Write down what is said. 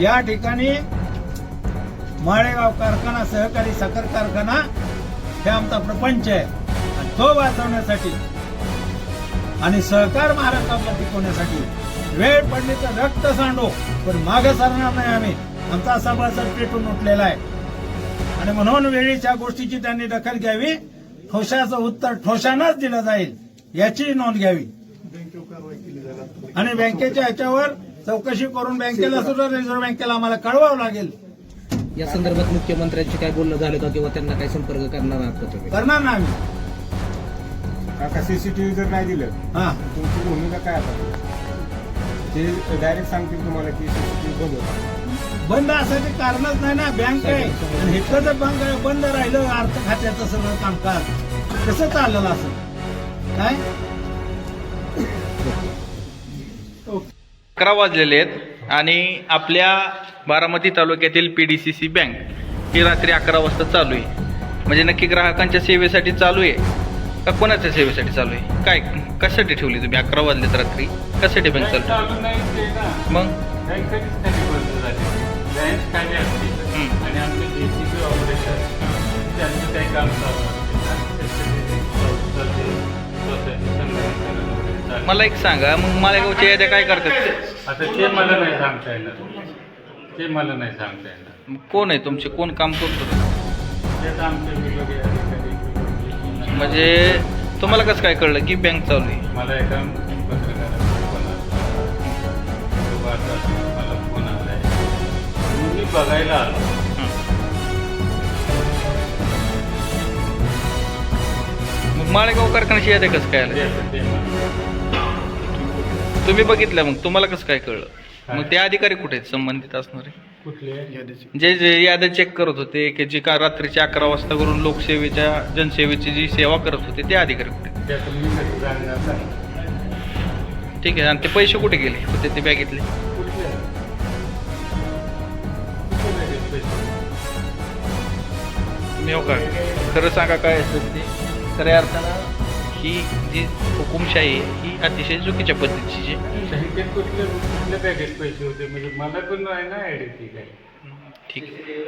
या ठिकाणी माळेगाव कारखाना सहकारी साखर कारखाना हे आमचा प्रपंच आहे. आणि तो वाचवण्यासाठी आणि सहकार महाराष्ट्रातला टिकवण्यासाठी वेळ पडली तर रक्त सांडो पण मागे सरणार नाही आम्ही. आमचा असा बळसर पेटून उठलेला आहे. आणि म्हणून वेळीच या गोष्टीची त्यांनी दखल घ्यावी. ठोशाचं उत्तर ठोशानच दिलं जाईल याची नोंद घ्यावी. आणि बँकेच्या ह्याच्यावर चौकशी करून बँकेला सुद्धा रिझर्व्ह बँकेला आम्हाला कळवावं लागेल. या संदर्भात मुख्यमंत्र्यांशी काय बोलणं झालं का किंवा त्यांना काय संपर्क करणार आहात का तुम्ही? करणार ना आम्ही. काका सीसीटीव्ही जर नाही दिलं हा. तुमची भूमिका काय आता? ते डायरेक्ट सांगतील तुम्हाला की सीसीटीव्ही बंद होता. बंद असायचे कारणच नाही ना बँक आहे. आणि इथलं जर बंद बंद राहिलं अर्थ खात्याचं सगळं कामकाज. कसं चाललं असं? काय? अकरा वाजलेले आहेत आणि आपल्या बारामती तालुक्यातील पीडीसीसी बँक ही रात्री अकरा वाजता चालू आहे. म्हणजे नक्की ग्राहकांच्या सेवेसाठी चालू आहे का कोणाच्या सेवेसाठी चालू आहे? काय कशासाठी ठेवली तुम्ही अकरा वाजलेत रात्री? कशासाठी बँक चालू चालू नाही ते ना. मग? बँक कधीच खाली बंद झाली बँक खाली असते हम्म. आणि आमचे त्यांचं काही काम चालू मला एक सांगा मग मालेगावच्या याद्या काय करतात? आता ते मला नाही सांगता येणार. ते मला नाही सांगता येणार. मग कोण आहे तुमचे? कोण काम करतो? ते आता आमचे विभागीय अधिकारी विभागीय- म्हणजे तुम्हाला कसं काय कळलं की बँक चालू आहे? मला एका पत्रकाराचा फोन आला तो आता मला फोन आलाय म्हणून मी बघायला आलो मग माळेगाव कारखान्याची याद्या कसं काय ते ते मला- तुम्ही बघितलं मग तुम्हाला कसं काय कळलं? मग ते अधिकारी कुठे आहेत? संबंधित असणारे? कुठले? जे जे याद्या चेक करत होते की जे का रात्रीच्या अकरा वाजता करून लोकसेवेच्या जनसेवेची जी सेवा करत होते ते अधिकारी कुठे ठीक आहे आणि ते पैसे कुठे गेले? होते ते बॅगेतले? हो का? खरं सांगा काय असेल ते? खऱ्या अर्थानं ही जी हुकुमशाही ही अतिशय चुकीच्या पद्धतीची. बँकेत कुठले कुठल्या बॅगेत पैसे होते? म्हणजे मला पण नाही ना आयडिया ठीक आहे. ठीक आहे